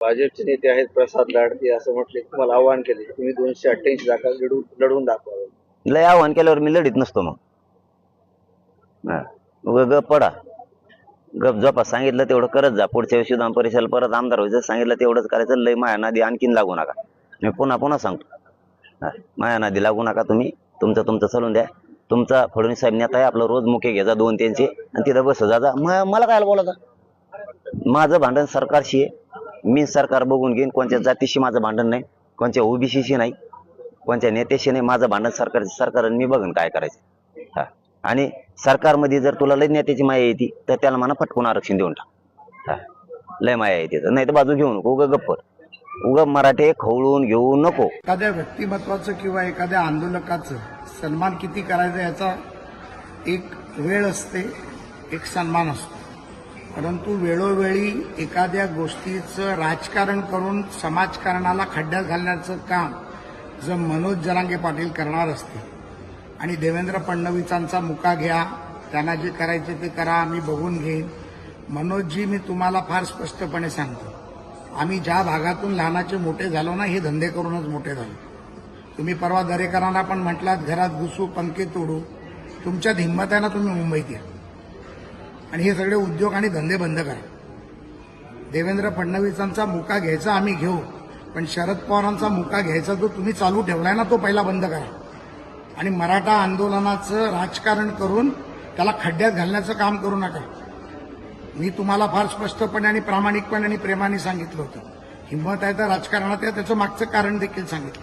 भाजपचे नेते आहेत प्रसाद लाडते असं म्हटले तुम्हाला आव्हान केले. तुम्ही दोनशे अठ्ठ्याऐंशी जागा लढून लढवून दाखवा. लय आव्हान केल्यावर मी लढीत नसतो मग. हा. उगा गप पडा. गप झोपा. सांगितलं तेवढं करत जा. पुढच्या वेळी विधान परिषदेला परत आमदार व्हायचं सांगितलं तेवढंच करायचं लय माया नादी आणखीन लागू नका. मी पुन्हा पुन्हा सांगतो. हा. माया नादी लागू नका तुम्ही. तुमचं तुमचं चालून द्या. तुमचा फडणवीस साहेब नेता आहे. आपलं रोज मुखे घ्यायचा दोन त्यांचे आणि तिथं बस. जा. म- मला काय बोलायचं? माझं भांडण सरकारशी आहे. मी सरकार बघून घेईन कोणत्या जातीशी माझं भांडण नाही कोणत्या ओबीसीशी नाही कोणत्या नेत्याशी नाही माझं भांडण सरकार सरकार मी बघन काय करायचं. हा. आणि सरकारमध्ये जर तुला लय नेत्याची माया येते तर त्याला मला फटकून आरक्षण देऊन टाक. हा. लय माया येते तर. नाही तर बाजू घेऊ नको उगं गप्पर उगं मराठे खवळून घेऊ नको. एखाद्या व्यक्तिमत्वाचं किंवा एखाद्या आंदोलकाचं सन्मान किती करायचं याचा एक वेळ असते एक सन्मान असतो. परंतु वेळोवेळी एखाद्या गोष्टीचं राजकारण करून समाजकारणाला खड्ड्यात घालण्याचं काम जर मनोज जरांगे पाटील करणार असते आणि देवेंद्र फडणवीसांचा मुका घ्या त्यांना जे करायचे ते करा आम्ही बघून घेईन. मनोजजी मी तुम्हाला फार स्पष्टपणे सांगतो आम्ही ज्या भागातून लहानाचे मोठे झालो ना हे धंदे करूनच मोठे झालो. तुम्ही परवा दरेकरांना पण म्हटलात घरात घुसू पंखे तोडू. तुमच्यात हिंमत आहे ना तुम्ही मुंबईत या. आणि हे सगळे उद्योग आणि धंदे बंद करा. देवेंद्र फडणवीसांचा मुका घ्यायचा आम्ही घेऊ पण शरद पवारांचा मुका घ्यायचा जो तुम्ही चालू ठेवलाय ना तो पहिला बंद करा. आणि मराठा आंदोलनाचं राजकारण करून त्याला खड्ड्यात घालण्याचं काम करू नका. मी तुम्हाला फार स्पष्टपणे आणि प्रामाणिकपणे आणि प्रेमाने सांगितलं होतं. हिंमत आहे तर राजकारणात या त्याचं मागचं कारण देखील सांगितलं.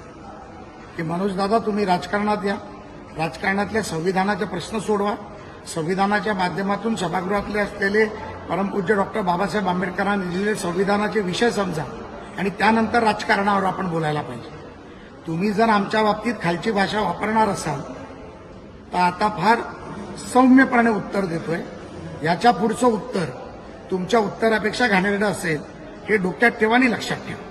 की मनोजदादा तुम्ही राजकारणात या. राजकारणातल्या संविधानाचे प्रश्न सोडवा. संविधानाच्या माध्यमातून सभागृहातले असलेले परमपूज्य डॉक्टर बाबासाहेब आंबेडकरांनी लिहिलेले संविधानाचे विषय समजा आणि त्यानंतर राजकारणावर आपण बोलायला पाहिजे. तुम्ही जर आमच्या बाबतीत खालची भाषा वापरणार असाल तर आता फार सौम्यपणे उत्तर देतोय. याच्या पुढचं उत्तर तुमच्या उत्तरापेक्षा घाणेरडं असेल हे डोक्यात ठेवा आणि लक्षात ठेवा.